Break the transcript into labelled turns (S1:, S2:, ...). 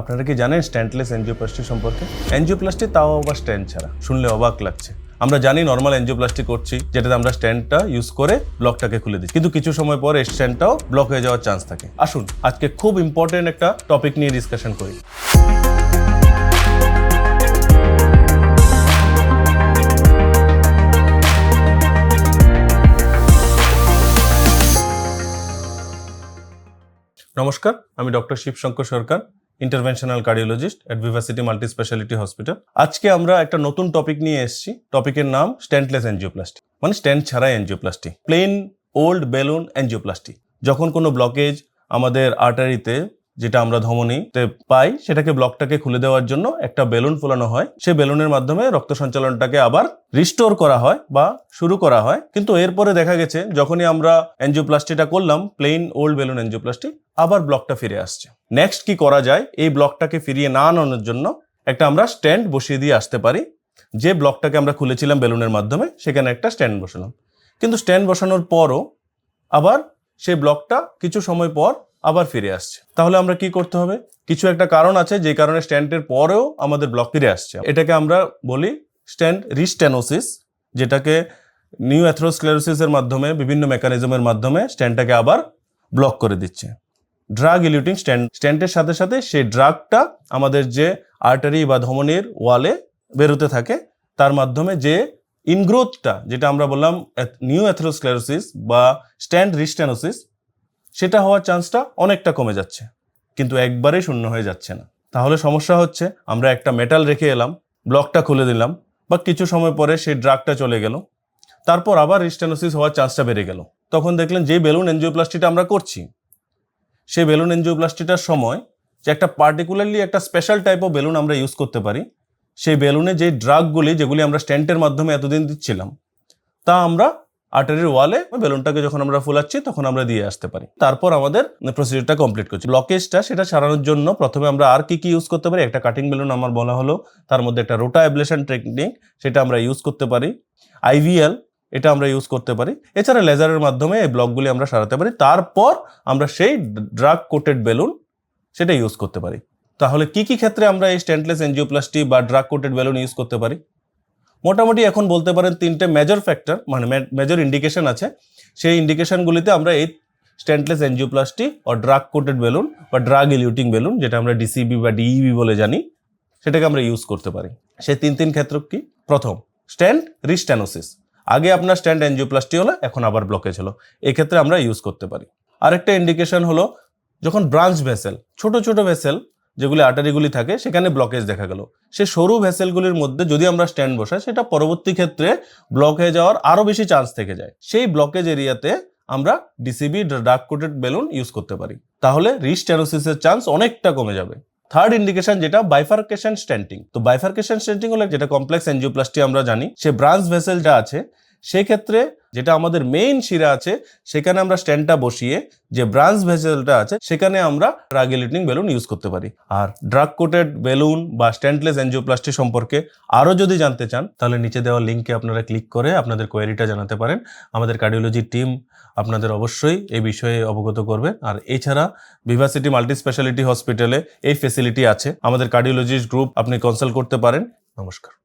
S1: আপনারা কি জানেন স্ট্যান্ডলেস এনজিওপ্লাস্টি সম্পর্কে? এনজিওপ্লাস্টি তাও আবার স্ট্যান্ড ছাড়া। শুনলে অবাক লাগছে। আমরা জানি নর্মাল এনজিওপ্লাস্টি করছি, যেটাতে আমরা স্ট্যান্ডটা ইউজ করে ব্লকটাকে খুলে দিই কিন্তু কিছু সময় পর স্ট্যান্ডটাও ব্লক হয়ে যাওয়ার চান্স থাকে। আসুন, আজকে খুব ইম্পর্টেন্ট একটা টপিক নিয়ে ডিসকাশন করি। নমস্কার, আমি doctor Shibshankar Sarkar. Interventional cardiologist at ভিভার্সিটি multi speciality hospital আজকে আমরা একটা নতুন টপিক নিয়ে এসেছি। টপিকের নাম স্ট্যান্টলেস এনজিওপ্লাস্টি মানে স্ট্যান্ড ছাড়াই angioplasty plain old balloon angioplasty যখন কোনো ব্লকেজ আমাদের আর্টারিতে যেটা আমরা ধমনীতে পাই, সেটাকে ব্লকটাকে খুলে দেওয়ার জন্য একটা বেলুন ফোলানো হয়। সে বেলুনের মাধ্যমে রক্ত সঞ্চালনটাকে আবার রিস্টোর করা হয় বা শুরু করা হয়। কিন্তু এরপরে দেখা গেছে, যখনই আমরা এনজিওপ্লাস্টিটা করলাম প্লেন ওল্ড বেলুন এনজিওপ্লাস্টি আবার ব্লকটা ফিরে আসছে। নেক্সট কি করা যায়? এই ব্লকটাকে ফিরিয়ে না আনানোর জন্য একটা আমরা স্ট্যান্ড বসিয়ে দিয়ে আসতে পারি। যে ব্লকটাকে আমরা খুলেছিলাম বেলুনের মাধ্যমে, সেখানে একটা স্ট্যান্ড বসালাম। কিন্তু স্ট্যান্ড বসানোর পরও আবার সেই ব্লকটা কিছু সময় পর আবার ফিরে আসছে। তাহলে আমরা কি করতে হবে? কিছু একটা কারণ আছে যে কারণে স্ট্যান্ডের পরেও আমাদের ব্লক ফিরে আসছে। এটাকে আমরা বলি স্ট্যান্ড রিস্টেনোসিস যেটাকে নিউ অ্যাথ্রোস্ক্লেরোসিসের মাধ্যমে, বিভিন্ন মেকানিজমের মাধ্যমে স্ট্যান্ডটাকে আবার ব্লক করে দিচ্ছে। ড্রাগ ইলিউটিং স্ট্যান্ড, স্ট্যান্ডের সাথে সাথে সেই ড্রাগটা আমাদের যে আর্টারি বা ধমনির ওয়ালে বেরোতে থাকে, তার মাধ্যমে যে ইনগ্রোথটা যেটা আমরা বললাম নিউ অ্যাথ্রোস্ক্লেরোসিস বা স্ট্যান্ড রিস্টেনোসিস সেটা হওয়ার চান্সটা অনেকটা কমে যাচ্ছে, কিন্তু একবারেই শূন্য হয়ে যাচ্ছে না। তাহলে সমস্যা হচ্ছে, আমরা একটা মেটাল রেখে এলাম ব্লকটা খুলে দিলাম, বা কিছু সময় পরে সেই ড্রাগটা চলে গেল, তারপর আবার রিস্টেনোসিস হওয়ার চান্সটা বেড়ে গেল। তখন দেখলেন যে বেলুন এনজিওপ্লাস্টিটা আমরা করছি। সেই বেলুন এনজিওপ্লাস্টিটার সময় যে একটা পার্টিকুলারলি একটা স্পেশাল টাইপ অফ বেলুন আমরা ইউজ করতে পারি, সেই বেলুনে যে ড্রাগগুলি যেগুলি আমরা স্ট্যান্টের মাধ্যমে এতদিন দিচ্ছিলাম, তা আমরা আর্টারির ওয়ালে বেলুনটাকে যখন আমরা ফুলাচ্ছি, তখন আমরা দিয়ে আসতে পারি। তারপর আমাদের প্রসিডিউরটা কমপ্লিট করছি। ব্লকেজটা সেটা সারানোর জন্য প্রথমে আমরা আর কি কি ইউজ করতে পারি? একটা কাটিং বেলুন আমার বলা হলো। তার মধ্যে একটা রোটা অ্যাবলেশন টেকনিক সেটা আমরা ইউজ করতে পারি। আইভিএল এটা আমরা ইউজ করতে পারি। এছাড়া লেজারের মাধ্যমে এই ব্লকগুলি আমরা সারাতে পারি। তারপর আমরা সেই ড্রাগ কোটেড বেলুন সেটা ইউজ করতে পারি। তাহলে কি কি ক্ষেত্রে আমরা এই স্ট্যান্ডলেস এনজিওপ্লাস্টি বা ড্রাগ কোটেড বেলুন ইউজ করতে পারি? মোটামুটি এখন বলতে পারেন তিনটে মেজর ফ্যাক্টর মানে মেজর ইন্ডিকেশন আছে। সেই ইন্ডিকেশনগুলিতে আমরা এই স্ট্যান্ডলেস এনজিওপ্লাস্টি ও ড্রাগ কোটেড বেলুন বা ড্রাগ ইলিউটিং বেলুন যেটা আমরা ডিসিবি বা ডিইবি বলে জানি, সেটাকে আমরা ইউজ করতে পারি। সেই তিন তিন ক্ষেত্র কি? প্রথম স্ট্যান্ড রিস্ট্যানোসিস আগে আপনার স্ট্যান্ড এনজিওপ্লাস্টি হলো, এখন আবার ব্লকেজ হলো। এক্ষেত্রে আমরা ইউজ করতে পারি। আরেকটা ইন্ডিকেশন হলো, যখন ব্রাঞ্চ ভেসেল ছোট ছোট ভেসেল যেগুলি আর্টারিগুলি থাকে, সেখানে ব্লকেজ দেখা গেল। সে সরু ভেসেলগুলির মধ্যে যদি আমরা স্ট্যান্ড বসাই, সেটা পরবর্তী ক্ষেত্রে ব্লক হয়ে যাওয়ার আরও বেশি চান্স থেকে যায়। সেই ব্লকেজ এরিয়াতে আমরা DCB drug coated balloon use করতে পারি। তাহলে রিস্টেনোসিসের চান্স অনেকটা কমে যাবে। থার্ড ইন্ডিকেশন যেটা বাইফার্কেশন স্ট্যান্টিং তো বাইফার্কেশন স্ট্যান্টিং হলে যেটা কমপ্লেক্স এনজিওপ্লাস্টি আমরা জানি। সে ব্রাঞ্চ ভেসেলটা আছে, সেক্ষেত্রে যেটা আমাদের মেইন শিরা আছে, সেখানে আমরা স্ট্যান্ডটা বসিয়ে যে ব্রাঞ্চ ভেসেলটা আছে, সেখানে আমরা ড্রাগিলিটিং বেলুন ইউজ করতে পারি। আর ড্রাগ কোটেড বেলুন বা স্ট্যান্ডলেস এনজিওপ্লাস্টি সম্পর্কে আরও যদি জানতে চান, তাহলে নিচে দেওয়া লিঙ্কে আপনারা ক্লিক করে আপনাদের কোয়েরিটা জানাতে পারেন। আমাদের কার্ডিওলজি টিম আপনাদের অবশ্যই এই বিষয়ে অবগত করবে। আর এছাড়া ভিভাসিটি মাল্টি স্পেশালিটি হসপিটালে এই ফেসিলিটি আছে। আমাদের কার্ডিওলজিস্ট গ্রুপ আপনি কনসাল্ট করতে পারেন। নমস্কার।